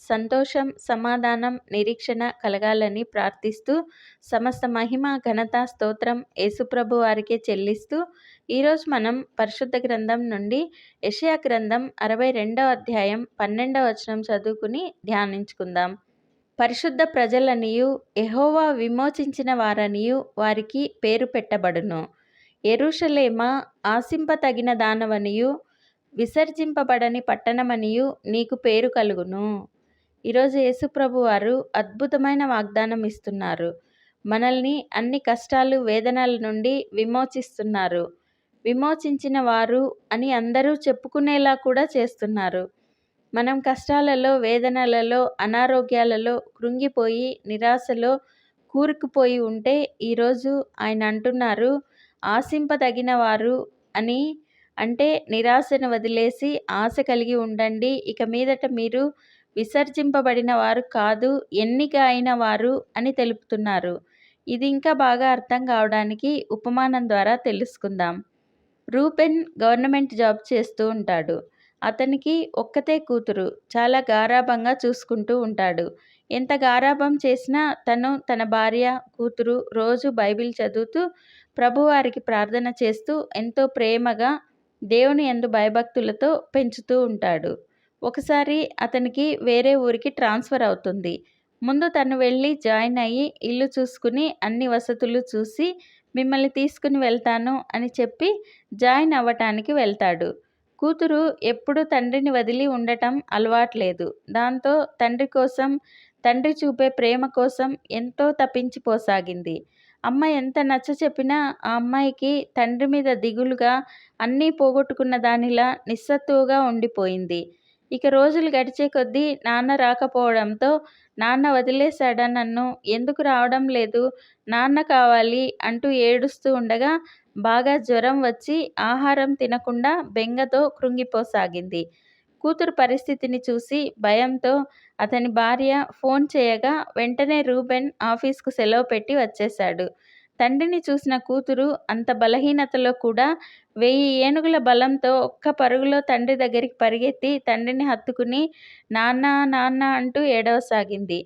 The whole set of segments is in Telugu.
సంతోషం సమాధానం నిరీక్షణ కలగాలని ప్రార్థిస్తూ సమస్త మహిమ ఘనత స్తోత్రం యేసుప్రభు వారికే చెల్లిస్తూ ఈరోజు మనం పరిశుద్ధ గ్రంథం నుండి యషయా గ్రంథం అరవై రెండవ అధ్యాయం పన్నెండవ వచనం చదువుకుని ధ్యానించుకుందాం. పరిశుద్ధ ప్రజలనియు ఎహోవా విమోచించిన వారనియు వారికి పేరు పెట్టబడును. ఎరుషలేమ ఆశింపతగిన దానవనియు విసర్జింపబడని పట్టణమనియు నీకు పేరు కలుగును. ఈరోజు యేసుప్రభు వారు అద్భుతమైన వాగ్దానం ఇస్తున్నారు. మనల్ని అన్ని కష్టాలు వేదనల నుండి విమోచిస్తున్నారు. విమోచించిన వారు అని అందరూ చెప్పుకునేలా కూడా చేస్తున్నారు. మనం కష్టాలలో వేదనలలో అనారోగ్యాలలో కృంగిపోయి నిరాశలో కూరుకుపోయి ఉంటే ఈరోజు ఆయన అంటున్నారు ఆశింపదగిన వారు అని అంటే నిరాశను వదిలేసి ఆశ కలిగి ఉండండి. ఇక మీదట మీరు విసర్జింపబడిన వారు కాదు ఎన్నిక అయిన వారు అని తెలుపుతున్నారు. ఇది ఇంకా బాగా అర్థం కావడానికి ఉపమానం ద్వారా తెలుసుకుందాం. రూపెన్ గవర్నమెంట్ జాబ్ చేస్తూ ఉంటాడు. అతనికి ఒక్కతే కూతురు. చాలా గారాభంగా చూసుకుంటూ ఉంటాడు. ఎంత గారాభం చేసినా తను తన భార్య కూతురు రోజు బైబిల్ చదువుతూ ప్రభువారికి ప్రార్థన చేస్తూ ఎంతో ప్రేమగా దేవుని ఎందు భయభక్తులతో పెంచుతూ ఉంటాడు. ఒకసారి అతనికి వేరే ఊరికి ట్రాన్స్ఫర్ అవుతుంది. ముందు తను వెళ్ళి జాయిన్ అయ్యి ఇల్లు చూసుకుని అన్ని వసతులు చూసి మిమ్మల్ని తీసుకుని వెళ్తాను అని చెప్పి జాయిన్ అవ్వటానికి వెళ్తాడు. కూతురు ఎప్పుడు తండ్రిని వదిలి ఉండటం అలవాట్లేదు. దాంతో తండ్రి కోసం తండ్రి చూపే ప్రేమ కోసం ఎంతో తప్పించిపోసాగింది. అమ్మ ఎంత నచ్చ చెప్పినా ఆ అమ్మాయికి తండ్రి మీద దిగులుగా అన్నీ పోగొట్టుకున్న దానిలా నిస్సత్తువుగా ఉండిపోయింది. ఇక రోజులు గడిచే కొద్దీ నాన్న రాకపోవడంతో నాన్న వదిలేశాడా నన్ను? ఎందుకు రావడం లేదు? నాన్న కావాలి అంటూ ఏడుస్తూ ఉండగా బాగా జ్వరం వచ్చి ఆహారం తినకుండా బెంగతో కృంగిపోసాగింది. కూతురు పరిస్థితిని చూసి భయంతో అతని భార్య ఫోన్ చేయగా వెంటనే రూబెన్ ఆఫీస్కు సెలవు పెట్టి వచ్చేశాడు. తండ్రిని చూసిన కూతురు అంత బలహీనతలో కూడా వెయ్యి ఏనుగుల బలంతో ఒక్క పరుగులో తండ్రి దగ్గరికి పరిగెత్తి తండ్రిని హత్తుకుని నాన్న నాన్న అంటూ ఏడవసాగింది.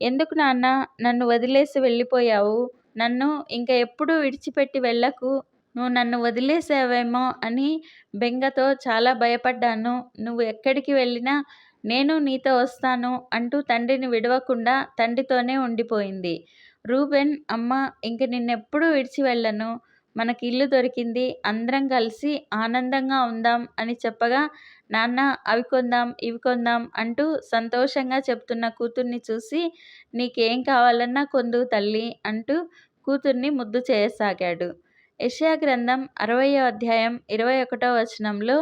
ఎందుకు నాన్న? నన్ను వదిలేసి వెళ్ళిపోయావు. నన్ను ఇంకా ఎప్పుడూ విడిచిపెట్టి వెళ్ళకు. నువ్వు నన్ను వదిలేసావేమో అని బెంగతో చాలా భయపడ్డాను. నువ్వు ఎక్కడికి వెళ్ళినా నేను నీతో వస్తాను అంటూ తండ్రిని విడవకుండా తండ్రితోనే ఉండిపోయింది. రూబెన్ అమ్మ ఇంక నిన్నెప్పుడూ విడిచి వెళ్ళను. మనకి ఇల్లు దొరికింది. అందరం కలిసి ఆనందంగా ఉందాం అని చెప్పగా నాన్న అవి కొందాం ఇవి కొందాం అంటూ సంతోషంగా చెప్తున్న కూతుర్ని చూసి నీకేం కావాలన్నా కొందు తల్లి అంటూ కూతుర్ని ముద్దు చేయసాగాడు. యెషయా గ్రంథం అరవయో అధ్యాయం ఇరవై ఒకటో వచనంలో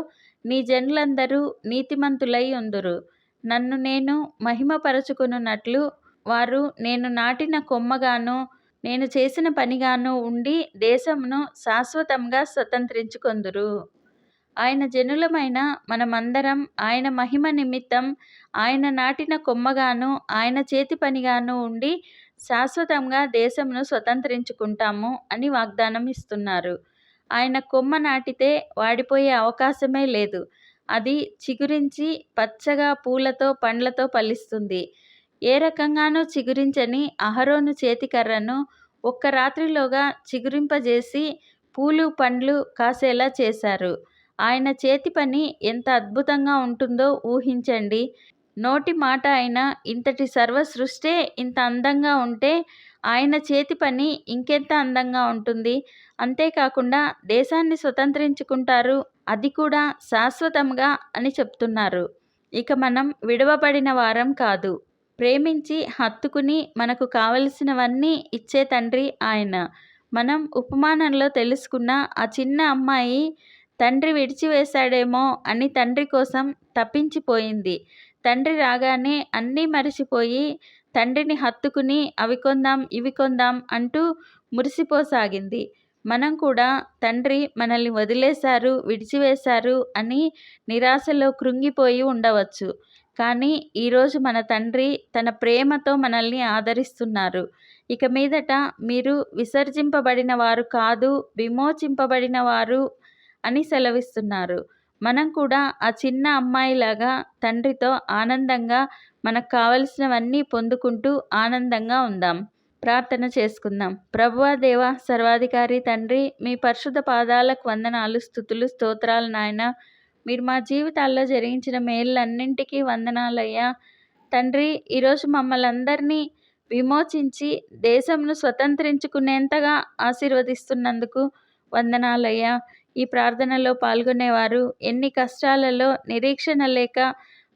నీ జనులందరూ నీతిమంతులై ఉందురు. నన్ను నేను మహిమపరచుకున్నట్లు వారు నేను నాటిన కొమ్మగాను నేను చేసిన పనిగాను ఉండి దేశమును శాశ్వతంగా స్వతంత్రించుకొందురు. ఆయన జనులమైన మనమందరం ఆయన మహిమ నిమిత్తం ఆయన నాటిన కొమ్మగాను ఆయన చేతి పనిగాను ఉండి శాశ్వతంగా దేశమును స్వతంత్రించుకుంటాము అని వాగ్దానం ఇస్తున్నారు. ఆయన కొమ్మ నాటితే వాడిపోయే అవకాశమే లేదు. అది చిగురించి పచ్చగా పూలతో పండ్లతో ఫలిస్తుంది. ఏ రకంగానూ చిగురించని అహరోను చేతికర్రను ఒక్క రాత్రిలోగా చిగురింపజేసి పూలు పండ్లు కాసేలా చేశారు. ఆయన చేతి పని ఎంత అద్భుతంగా ఉంటుందో ఊహించండి. నోటి మాట అయిన ఇంతటి సర్వ సృష్టే ఇంత అందంగా ఉంటే ఆయన చేతి పని ఇంకెంత అందంగా ఉంటుంది? అంతేకాకుండా దేశాన్ని స్వతంత్రించుకుంటారు అది కూడా శాశ్వతంగా అని చెప్తున్నారు. ఇక మనం విడవబడిన వారం కాదు. ప్రేమించి హత్తుకుని మనకు కావలసినవన్నీ ఇచ్చే తండ్రి ఆయన. మనం ఉపమానంలో తెలుసుకున్న ఆ చిన్న అమ్మాయి తండ్రి విడిచివేశాడేమో అని తండ్రి కోసం తప్పించిపోయింది. తండ్రి రాగానే అన్నీ మరిచిపోయి తండ్రిని హత్తుకుని అవి కొందాం ఇవి కొందాం అంటూ మురిసిపోసాగింది. మనం కూడా తండ్రి మనల్ని వదిలేశారు విడిచివేశారు అని నిరాశలో కృంగిపోయి ఉండవచ్చు. కానీ ఈరోజు మన తండ్రి తన ప్రేమతో మనల్ని ఆదరిస్తున్నారు. ఇక మీదట మీరు విసర్జింపబడిన వారు కాదు విమోచింపబడిన వారు అని సెలవిస్తున్నారు. మనం కూడా ఆ చిన్న అమ్మాయిలాగా తండ్రితో ఆనందంగా మనకు కావలసినవన్నీ పొందుకుంటూ ఆనందంగా ఉందాం. ప్రార్థన చేసుకుందాం. ప్రభువా దేవ సర్వాధికారి తండ్రి మీ పరిశుద్ధ పాదాలకు వందనాలు స్థుతులు స్తోత్రాలు నాయన. మీరు మా జీవితాల్లో జరిగించిన మేళ్ళన్నింటికీ వందనాలయ్యా. తండ్రి ఈరోజు మమ్మల్ని అందరినీ విమోచించి దేశంను స్వతంత్రించుకునేంతగా ఆశీర్వదిస్తున్నందుకు వందనాలయ్యా. ఈ ప్రార్థనలో పాల్గొనేవారు ఎన్ని కష్టాలలో నిరీక్షణ లేక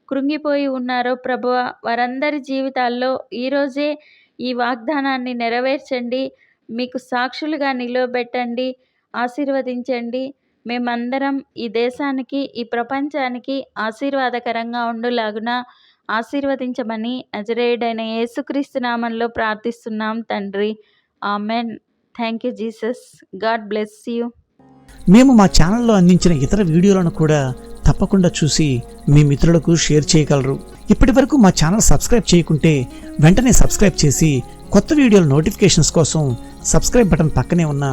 కృంగిపోయి ఉన్నారో ప్రభువ వారందరి జీవితాల్లో ఈరోజే ఈ వాగ్దానాన్ని నెరవేర్చండి మీకు సాక్షులుగా నిలవబెట్టండి ఆశీర్వదించండి. మేమందరం ఈ దేశానికి ఈ ప్రపంచానికి ఆశీర్వాదకరంగా ఉండులాగున ఆశీర్వదించమని అజరేయుడైన యేసుక్రీస్తు నామంలో ప్రార్థిస్తున్నాం తండ్రి. Amen. Thank you Jesus. God bless you. మేము మా ఛానల్లో అందించిన ఇతర వీడియోలను కూడా తప్పకుండా చూసి మీ మిత్రులకు షేర్ చేయగలరు. ఇప్పటి వరకు మా ఛానల్ సబ్స్క్రైబ్ చేయకుంటే వెంటనే సబ్స్క్రైబ్ చేసి కొత్త వీడియోల నోటిఫికేషన్స్ కోసం సబ్స్క్రైబ్ బటన్ పక్కనే ఉన్న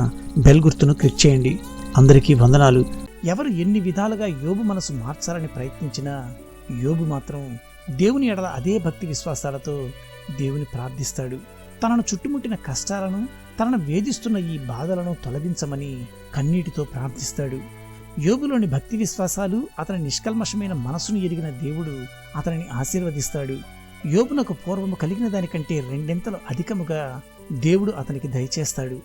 బెల్ గుర్తును క్లిక్ చేయండి. అందరికీ వందనాలు. ఎవరు ఎన్ని విధాలుగా యోబు మనసు మార్చాలని ప్రయత్నించినా యోబు మాత్రం దేవుని ఎడల అదే భక్తి విశ్వాసాలతో దేవుని ప్రార్థిస్తాడు. తనను చుట్టుముట్టిన కష్టాలను తనను వేధిస్తున్న ఈ బాధలను తొలగించమని కన్నీటితో ప్రార్థిస్తాడు. యోగులోని భక్తి విశ్వాసాలు అతని నిష్కల్మషమైన మనసును ఎరిగిన దేవుడు అతనిని ఆశీర్వదిస్తాడు. యోగునకు పూర్వము కలిగిన దానికంటే రెండింతలు అధికముగా దేవుడు అతనికి దయచేస్తాడు.